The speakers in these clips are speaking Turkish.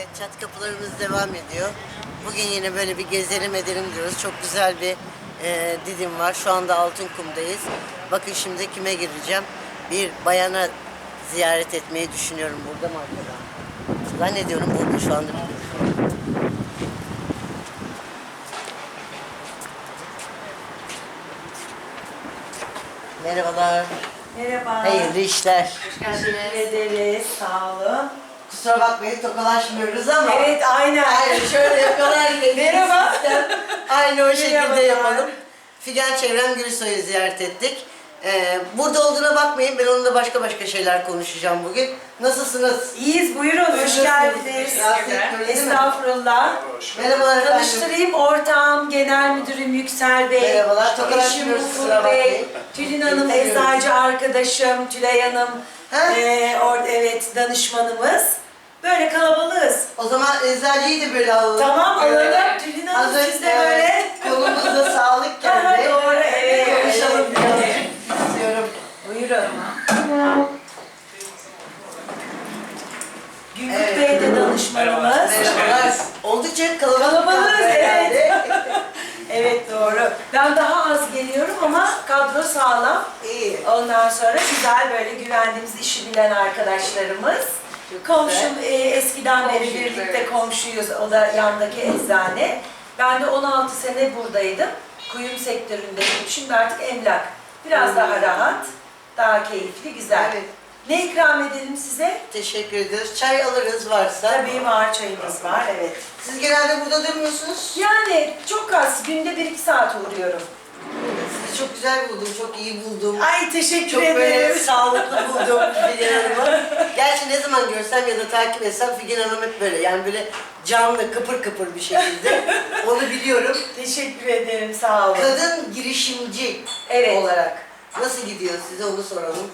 Evet çat kapılarımız devam ediyor. Bugün yine böyle bir gezelim edelim diyoruz. Çok güzel bir e, Didim var. Şu anda Altınkum'dayız. Bakın şimdi kime gireceğim? Bir bayana ziyaret etmeyi düşünüyorum. Burada mı arkada? Zannediyorum burada şu anda. Merhabalar. Merhaba. Hayırlı işler. Teşekkür ederiz. Sağ olun. Kusura bakmayın tokalaşmıyoruz ama. Evet aynen. Aynen şöyle yakalar gibi. Merhaba. Aynı o şekilde yapalım. Figen Çevrem Gülsoy'u ziyaret ettik. Ee, burada olduğuna bakmayın ben onunla başka başka şeyler konuşacağım bugün. Nasılsınız? İyiyiz buyurun. Hoş geldiniz. Rahatsız etmiyoruz değil mi? Estağfurullah. Merhabalar efendim. Tanıştırayım ortağım, genel müdürüm Yüksel Bey. Merhabalar, Eşim tokalaşmıyoruz, kusura Ufuk Bey. bakmayın. Tülin Hanım Seviyoruz. eczacı arkadaşım, Tülay Hanım Ha? eee, or- evet danışmanımız. Böyle kalabalığız. O zaman eczacıyı da böyle alalım. Tamam alalım. Tülin Hanım Hazır siz de böyle. konumuz da sağlık Aha, geldi. doğru, evet. Konuşalım birazcık istiyorum. Buyurun. Güngör Evet. Bey de danışmanımız. Merhabalar. Oldukça kalabalık. Kalabalığız, kadro evet. Evet doğru. Ben daha az geliyorum ama kadro sağlam. İyi. Ondan sonra güzel böyle güvendiğimiz işi bilen arkadaşlarımız. Komşum e, eskiden beri Komşuyuz, birlikte evet. komşuyuz. O da yandaki eczane. Ben de 16 sene buradaydım. Kuyum sektöründeydim. Şimdi artık emlak. Biraz daha rahat, daha keyifli, güzel. Evet. Ne ikram edelim size? Teşekkür ederiz. Çay alırız varsa. Tabii var çayımız var, evet. Siz genelde burada durmuyorsunuz. Yani çok az, günde 1-2 saat uğruyorum. Çok güzel buldum, çok iyi buldum. Ay teşekkür Çok böyle ederim. sağlıklı buldum Figen Hanım'ı. Gerçi ne zaman görsem ya da takip etsem Figen Hanım hep böyle yani böyle canlı kıpır kıpır bir şekilde. Onu biliyorum. Teşekkür ederim, sağ olun. Kadın girişimci Evet. olarak nasıl gidiyor size onu soralım.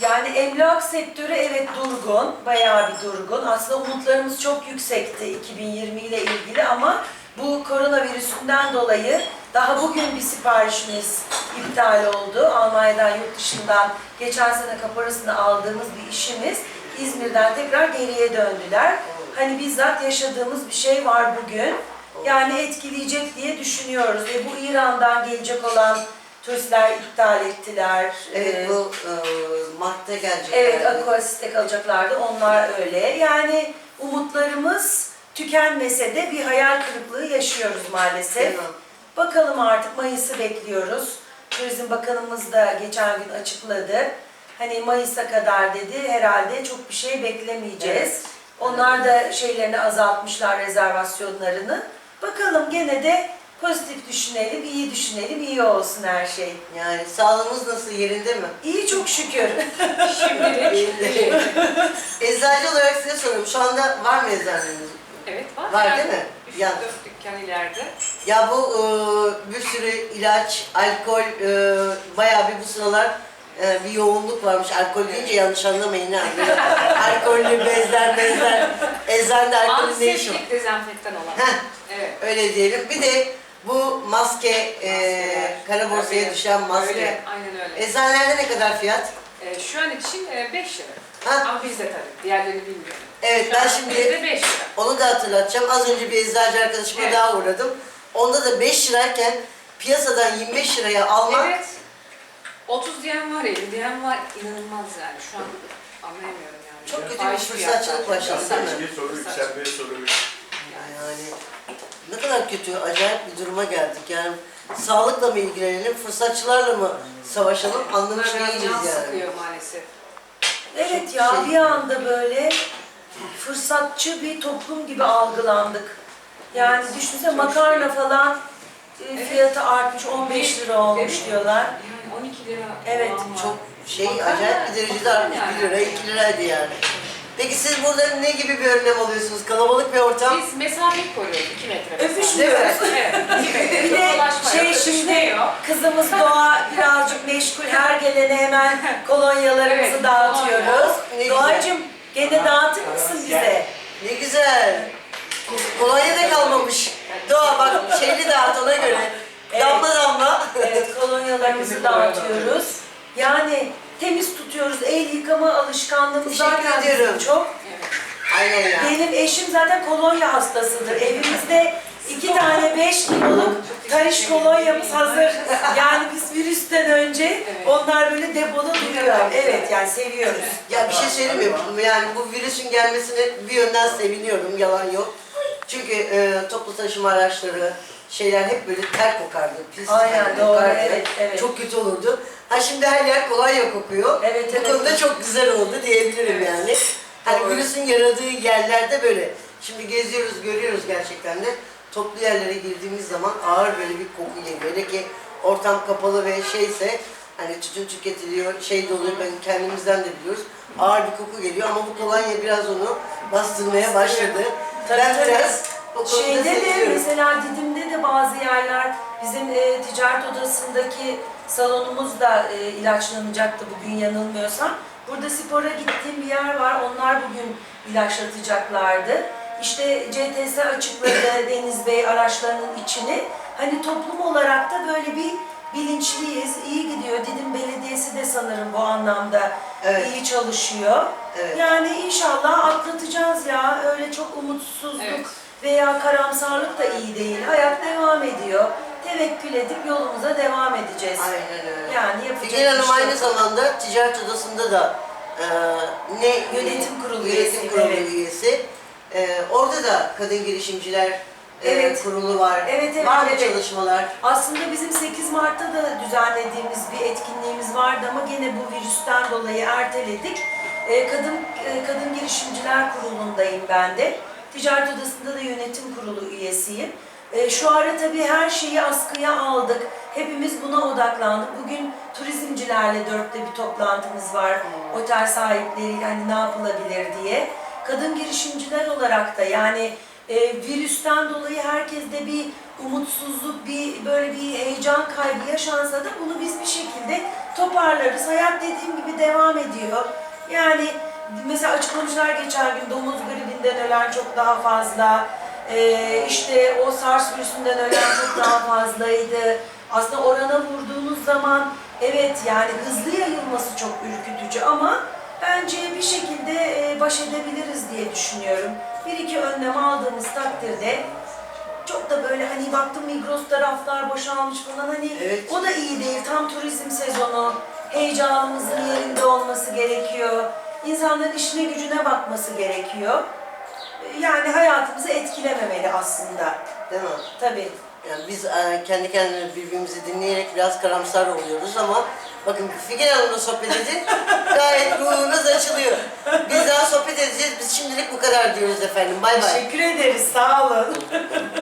Yani emlak sektörü evet durgun, bayağı bir durgun. Aslında umutlarımız çok yüksekti 2020 ile ilgili ama bu koronavirüsünden dolayı daha bugün bir siparişimiz iptal oldu. Almanya'dan, yurt dışından geçen sene kaparasını aldığımız bir işimiz İzmir'den tekrar geriye döndüler. Hani bizzat yaşadığımız bir şey var bugün. Yani etkileyecek diye düşünüyoruz. E bu İran'dan gelecek olan turistler iptal ettiler. Evet Ee, bu e, Mart'ta gelecek. Evet. Aquasit'te kalacaklardı. Onlar öyle. Yani umutlarımız tükenmese de bir hayal kırıklığı yaşıyoruz maalesef. Mi? Bakalım artık Mayıs'ı bekliyoruz. Turizm Bakanımız da geçen gün açıkladı. Hani Mayıs'a kadar dedi. Herhalde çok bir şey beklemeyeceğiz. Evet. Onlar da şeylerini azaltmışlar rezervasyonlarını. Bakalım gene de pozitif düşünelim, iyi düşünelim, iyi olsun her şey. Yani sağlığınız nasıl yerinde mi? İyi çok şükür. Şimdilik. Eczacı olarak size soruyorum. Şu anda var mı eczaneniz? Evet var. Var Yani değil mi? Üç Yan- dört dükkan ileride. Ya bu e, bir sürü ilaç, alkol, e, bayağı bir bu sıralar e, bir yoğunluk varmış. Alkol deyince yanlış anlamayın ha. Böyle alkollü bezler, bezler. Eczanede alkolün ne işi var? Antiseptik dezenfektan olan. Heh, Evet. öyle diyelim. Bir de bu maske, e, Maskeler. kara borsaya düşen maske. Öyle, aynen öyle. Eczanelerde ne kadar fiyat? Ee, şu an için 5 lira. Ha? Ama bizde tabii. Diğerlerini bilmiyorum. Evet ben şimdi Bizde 5 lira. onu da hatırlatacağım. Az önce bir eczacı arkadaşıma Evet. daha uğradım. Onda da 5 lirayken piyasadan 25 liraya almak Evet. 30 diyen var, 50 diyen var. İnanılmaz yani. Şu an anlayamıyorum yani. Çok kötü bir fahiş fırsatçılık fiyatlar. başladı, Fırsatçılık, Bir soru, fırsatçılık. Yüksel Bey soru. Yani ne kadar kötü, acayip bir duruma geldik. Yani sağlıkla mı ilgilenelim, fırsatçılarla mı savaşalım anlamış Bunlar biraz değiliz can yani. sıkıyor maalesef. Evet ya Şey- bir anda böyle fırsatçı bir toplum gibi algılandık. Yani Evet, düşünsene makarna falan e, Evet. fiyatı artmış 15 lira olmuş diyorlar. Yani 12 lira Evet, olan var. Çok şey Makarna, acayip bir derecede artmış. makarna 1 lira, 2 liraydı yani. Peki siz burada ne gibi bir önlem alıyorsunuz? Kalabalık bir ortam. Biz mesafe koyuyoruz 2 metre mesafe. Öpüşmüyoruz. Evet. iki metre. Bir de şey yok, şimdi kızımız Doğa birazcık meşgul her gelene hemen kolonyalarımızı Evet, dağıtıyoruz. kolonya. Ne güzel. Doğacığım gene dağıtır mısın bize? Ne güzel. Kolonya da kalmamış. Doğa bak şeyli dağıt ona göre. Evet. Damla damla. Evet, kolonyalarımızı dağıtıyoruz. Yani temiz tutuyoruz. El yıkama alışkanlığımız Teşekkür zaten bizim çok. Evet. Aynen ya. Benim eşim zaten kolonya hastasıdır. Evimizde iki tane beş kiloluk Tariş kolonyamız hazır. Yani biz virüsten önce onlar böyle depoda duruyor. Evet yani seviyoruz. Ya bir şey söyleyeyim mi? Yani bu virüsün gelmesine bir yönden seviniyorum, yalan yok. Çünkü e, toplu taşıma araçları, şeyler hep böyle ter kokardı, pis Aynen, ter doğru, kokardı. evet, evet. Çok kötü olurdu. Ha şimdi her yer kolonya kokuyor. Evet, Bu evet. konuda çok güzel oldu diyebilirim Evet. yani. Hani Doğru. virüsün yaradığı yerlerde böyle. Şimdi geziyoruz, görüyoruz gerçekten de. Toplu yerlere girdiğimiz zaman ağır böyle bir koku geliyor. Hele ki ortam kapalı ve şeyse hani tütün tüketiliyor, şey de oluyor, ben kendimizden de biliyoruz. Ağır bir koku geliyor ama bu kolonya biraz onu bastırmaya başladı. Tabii, ben tabii. biraz Şeyde de mesela Didim'de de bazı yerler bizim e, ticaret odasındaki salonumuz da e, ilaçlanacaktı bugün yanılmıyorsam. Burada spora gittiğim bir yer var. Onlar bugün ilaçlatacaklardı. İşte CTS açıkladı Deniz Bey araçlarının içini. Hani toplum olarak da böyle bir bilinçliyiz. iyi gidiyor. Didim Belediyesi de sanırım bu anlamda Evet. iyi çalışıyor. Evet. Yani inşallah atlatacağız ya. Öyle çok umutsuzluk Evet. Veya karamsarlık da iyi değil. Hayat devam ediyor. Tevekkül edip yolumuza devam edeceğiz. Aynen öyle. Yani yapacak Figen Hanım şey aynı yok. zamanda ticaret odasında da e, ne Yönetim kurulu yönetim kurulu evet. üyesi. E, orada da kadın girişimciler e, Evet. kurulu var. Evet, evet, var evet. çalışmalar? Aslında bizim 8 Mart'ta da düzenlediğimiz bir etkinliğimiz vardı ama gene bu virüsten dolayı erteledik. Ee, Kadın e, Kadın Girişimciler Kurulu'ndayım ben de. Ticaret Odası'nda da yönetim kurulu üyesiyim. Ee, Şu ara tabii her şeyi askıya aldık. Hepimiz buna odaklandık. Bugün turizmcilerle dörtte bir toplantımız var. Otel sahipleriyle hani ne yapılabilir diye. Kadın girişimciler olarak da yani e, virüsten dolayı herkeste bir umutsuzluk, bir böyle bir heyecan kaybı yaşansa da bunu biz bir şekilde toparlarız. Hayat dediğim gibi devam ediyor. Yani mesela açıklamışlar geçen gün domuz gribinden ölen çok daha fazla. Ee, işte o SARS virüsünden ölen çok daha fazlaydı. Aslında orana vurduğunuz zaman evet yani hızlı yayılması çok ürkütücü ama bence bir şekilde e, baş edebiliriz diye düşünüyorum. Bir iki önlem aldığımız takdirde çok da böyle hani baktım Migros taraflar boşalmış falan hani Evet. o da iyi değil. Tam turizm sezonu. Heyecanımızın yerinde olması gerekiyor. İnsanların işine gücüne bakması gerekiyor. Yani hayatımızı etkilememeli aslında. Değil mi? Tabii. Yani biz e, kendi kendine birbirimizi dinleyerek biraz karamsar oluyoruz ama bakın Figen Hanım'la sohbet edin gayet ruhunuz açılıyor. Biz daha sohbet edeceğiz. Biz şimdilik bu kadar diyoruz efendim. Bay bay. Teşekkür ederiz. Sağ olun.